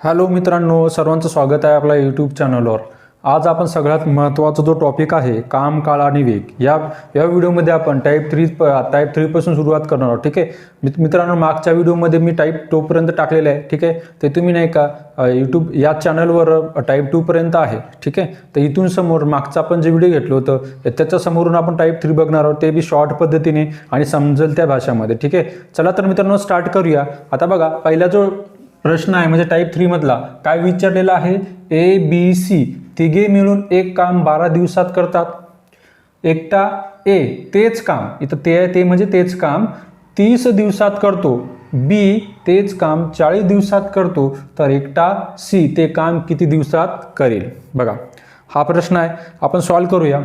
Hello मित्रांनो सर्वांचं स्वागत आहे आपल्या यूट्यूब चॅनलवर आज आपण सगळ्यात महत्त्वाचा जो टॉपिक आहे काम काळ आणि वेग या या व्हिडिओमध्ये आपण टाईप थ्री टाईप थ्रीपासून सुरुवात करणार आहोत ठीक आहे? मित्रांनो मागच्या व्हिडिओमध्ये मी टाईप टूपर्यंत टाकलेलं आहे ठीक आहे? ते तुम्ही नाही का यूट्यूब या चॅनलवर टाईप टूपर्यंत आहे ठीक आहे? तर इथून समोर मागचा आपण जे व्हिडिओ घेतलो होतं त्याच्यासमोरून आपण टाईप थ्री बघणार आहोत ते बी शॉर्ट पद्धतीने आणि समजेल त्या भाषामध्ये ठीक आहे? चला तर मित्रांनो स्टार्ट करूया. आता बघा पहिला जो प्रश्न आहे. म्हणजे टाईप थ्रीमधला काय विचारलेला आहे? ए बी सी तिघे मिळून एक काम बारा दिवसात करतात. एकटा ए तेच काम. इथं ते आहे ते म्हणजे तेच काम. तीस दिवसात करतो. बी तेच काम. चाळीस दिवसात करतो. तर एकटा सी ते काम किती दिवसात करेल? बघा. हा प्रश्न आहे. आपण सॉल्व करूया.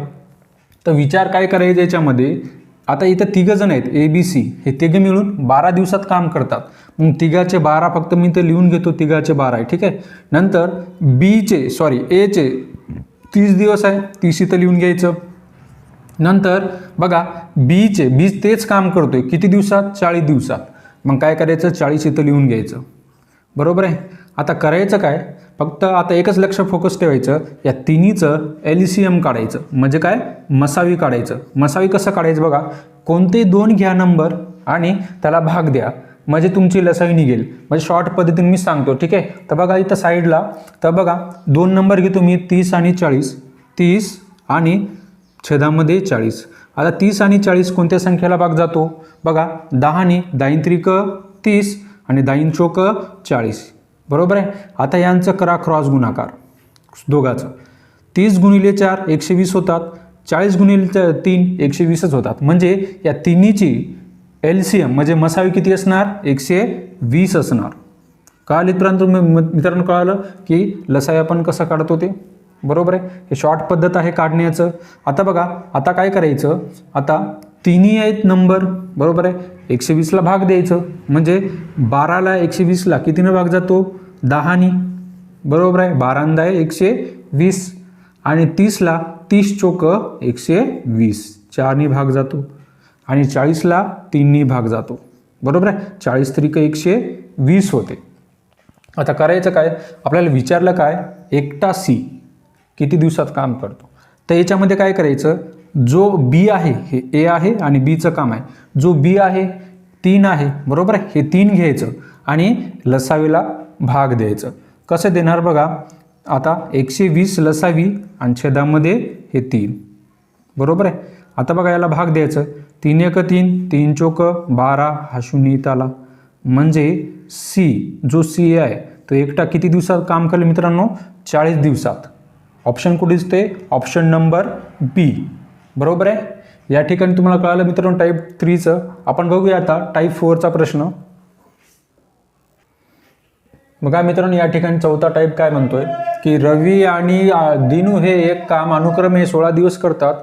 तर विचार काय करायचं याच्यामध्ये? आता इथं तिघं जण आहेत ए बी सी हे तिघे मिळून बारा दिवसात काम करतात. मग तिघाचे बारा फक्त मी ते लिहून घेतो तिघाचे बारा आहे ठीक आहे? नंतर बीचे सॉरी एचे तीस दिवस आहे तीस इथं लिहून घ्यायचं. नंतर बघा बीचे बी तेच काम करतोय किती दिवसात? चाळीस दिवसात. मग काय करायचं? चाळीस इथं लिहून घ्यायचं. बरोबर आहे? आता करायचं काय? फक्त आता एकच लक्ष फोकस ठेवायचं या तिन्हीचं एल सी एम काढायचं. म्हणजे काय? मसावी काढायचं. मसावी कसं काढायचं बघा? कोणते दोन घ्या नंबर आणि त्याला भाग द्या. म्हणजे तुमची लसावी निघेल. म्हणजे शॉर्ट पद्धतीने मी सांगतो ठीक आहे? तर बघा इथं साईडला तर बघा दोन नंबर घेतो मी तीस आणि चाळीस. तीस आणि छेदामध्ये चाळीस. आता तीस आणि चाळीस कोणत्या संख्येला भाग जातो? बघा दहाने दाईन त्रिक तीस आणि दाईन चोक चाळीस. बरोबर आहे? आता यांचं करा क्रॉस गुणाकार. दोघाचं. तीस गुणिले चार एकशे वीस होतात. चाळीस गुणिले च- तीन एकशे वीसच होतात. म्हणजे या तिन्हीची एल सी एम म्हणजे मसावी किती असणार? एकशे वीस असणार. कळालं मित्रांनो मित्रांनो कळालं की लसाई आपण कसं काढतो ते? बरोबर आहे? हे शॉर्ट पद्धत आहे काढण्याचं. आता बघा आता काय करायचं? आता तिन्ही आहेत नंबर बरोबर आहे? एकशे वीसला भाग द्यायचं. म्हणजे बाराला एकशे वीसला कितीनं भाग जातो? दहानी. बरोबर आहे? बारांदा आहे एकशे वीस. आणि तीसला तीस चोक एकशे वीस. चारनी भाग जातो. आणि चाळीसला तीननी भाग जातो. बरोबर आहे? चाळीस तरीक एकशे वीस होते. आता करायचं काय? आपल्याला विचारलं काय? एकटा सी. किती दिवसात काम करतो? तर याच्यामध्ये काय करायचं? जो बी आहे हे ए आहे आणि बीचं काम आहे. जो बी आहे तीन आहे बरोबर? आहे हे तीन घ्यायचं आणि लसावीला भाग द्यायचं. कसं देणार बघा? आता एकशे वीस लसावी आणि छेदामध्ये हे तीन. बरोबर आहे? आता बघा याला भाग द्यायचं. तीन एक तीन तीन चोक बारा हा शून्य आला. म्हणजे सी जो सी आहे तो एकटा किती दिवसात काम करेल मित्रांनो? चाळीस दिवसात. ऑप्शन कुठे दिसते ऑप्शन नंबर बी बरोबर आहे? या ठिकाणी तुम्हाला कळालं मित्रांनो टाईप थ्रीचं आपण बघूया आता टाईप फोरचा प्रश्न. बघा मित्रांनो या ठिकाणी चौथा टाईप काय म्हणतोय? की रवी आणि दिनू हे एक काम अनुक्रमे सोळा दिवस करतात.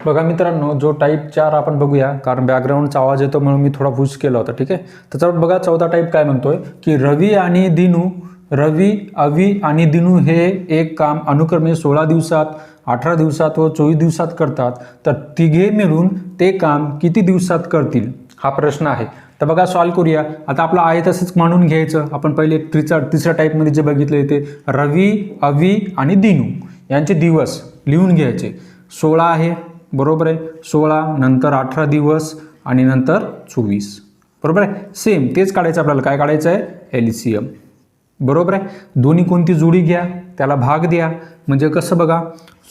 बघा मित्रांनो जो टाईप चार आपण बघूया कारण बॅकग्राऊंडचा आवाज येतो म्हणून मी थोडा फूस केला होता ठीक आहे? त्याच्यावर बघा चौथा टाईप काय म्हणतोय? की रवी आणि दिनू रवी अवी आणि दिनू हे एक काम अनुक्रमे सोळा दिवसात अठरा दिवसात व चोवीस दिवसात करतात तर तिघे मिळून ते काम किती दिवसात करतील? हा प्रश्न आहे. तर बघा सॉल्व करूया. आता आपलं आहे तसंच मांडून घ्यायचं. आपण पहिले तिसऱ्या तिसऱ्या टाईपमध्ये जे बघितले ते रवी अवी आणि दिनू यांचे दिवस लिहून घ्यायचे. सोळा आहे बरोबर आहे? सोळा नंतर अठरा दिवस आणि नंतर चोवीस. बरोबर आहे? सेम तेच काढायचं आपल्याला. काय काढायचं आहे? एल सी एम बरोबर आहे? दोन्ही कोणती जोडी घ्या त्याला भाग द्या. म्हणजे कसं बघा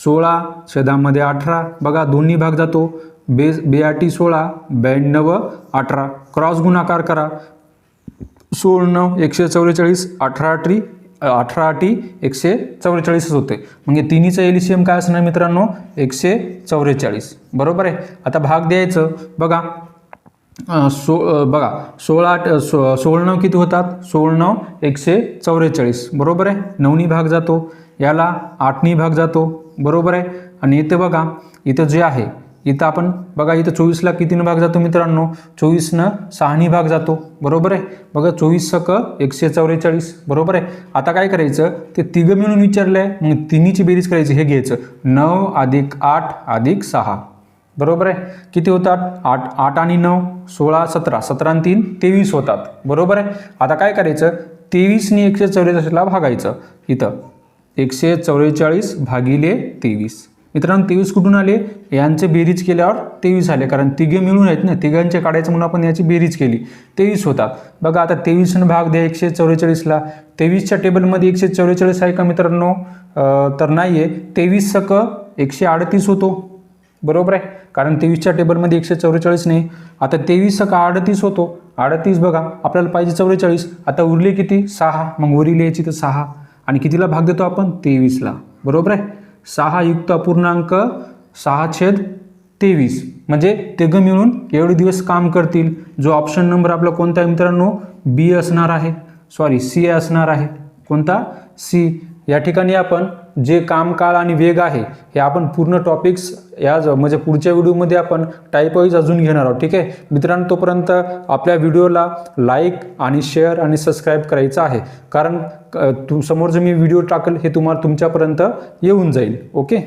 सोळा छेदामध्ये अठरा. बघा दोन्ही भाग जातो. बे बेआटी सोळा ब्याण्णव अठरा. क्रॉस गुणाकार करा. सोळ नऊ एकशे चौवेचाळीस अठरा अठरी अठरा अटी एकशे चौवेचाळीसच होते. म्हणजे तिन्हीचं एलिशियम काय असणार मित्रांनो? एकशे चौवेचाळीस बरोबर आहे? आता भाग द्यायचं. बघा सो बघा सोळा आठ सो सोळ नऊ किती होतात? सोळ नऊ एकशे चौवेचाळीस. बरोबर आहे? नऊनी भाग जातो. याला आठनी भाग जातो. बरोबर आहे? आणि इथे बघा इथं जे आहे इथं आपण बघा इथं चोवीसला कितीनं भाग जातो मित्रांनो? चोवीसनं सहानी भाग जातो. बरोबर आहे? बघा चोवीस सक एकशे चौवेचाळीस. बरोबर आहे? आता काय करायचं? ते तिघं मिळून विचारलं आहे मग तिन्हीची बेरीज करायची हे घ्यायचं. नऊ अधिक आठ अधिक सहा. बरोबर आहे? किती होतात? आठ आठ आणि नऊ सोळा सतरा. सतरा आणि तीन तेवीस होतात. बरोबर आहे? आता काय करायचं? तेवीसनी एकशे चौवेचाळीसला भागायचं. इथं. एकशे चौवेचाळीस भागिले तेवीस. मित्रांनो तेवीस कुठून आले? यांचे बेरीज केल्यावर तेवीस आले. कारण तिघे मिळून आहेत ना? तिघांचे काढायचं म्हणून आपण याची बेरीज केली. तेवीस होतात. बघा आता तेवीसनं भाग द्या एकशे चौवेचाळीसला. तेवीसच्या टेबलमध्ये एकशे चौवेचाळीस आहे का मित्रांनो? तर नाही आहे तेवीस सक एकशे अडतीस होतो. बरोबर आहे. कारण तेवीसच्या टेबलमध्ये एकशे चौवेचाळीस नाही. आता तेवीस का अडतीस होतो? अडतीस बघा आपल्याला पाहिजे चौवेचाळीस आता उरले किती? सहा. मग उरली याची तर सहा. आणि कितीला भाग देतो आपण? तेवीसला. बरोबर आहे? सहा युक्त अपूर्णांक सहा छेद तेवीस. म्हणजे तिघं मिळून एवढे दिवस काम करतील. जो ऑप्शन नंबर आपला कोणता आहे मित्रांनो? बी असणार आहे. सॉरी सी असणार आहे. कोणता? सी या ठिकाणी आपण जे काम काळ आणि वेग आहे हे आपण पूर्ण टॉपिक्स या ज- म्हणजे पुढच्या व्हिडिओमध्ये आपण टाईपवाईज अजून घेणार आहोत ठीक आहे? मित्रांनो तोपर्यंत आपल्या व्हिडिओला लाईक आणि शेअर आणि सबस्क्राईब करायचं आहे. कारण समोर जो मी व्हिडिओ टाकेल हे तुम्हाला तुमच्यापर्यंत येऊन जाईल ओके?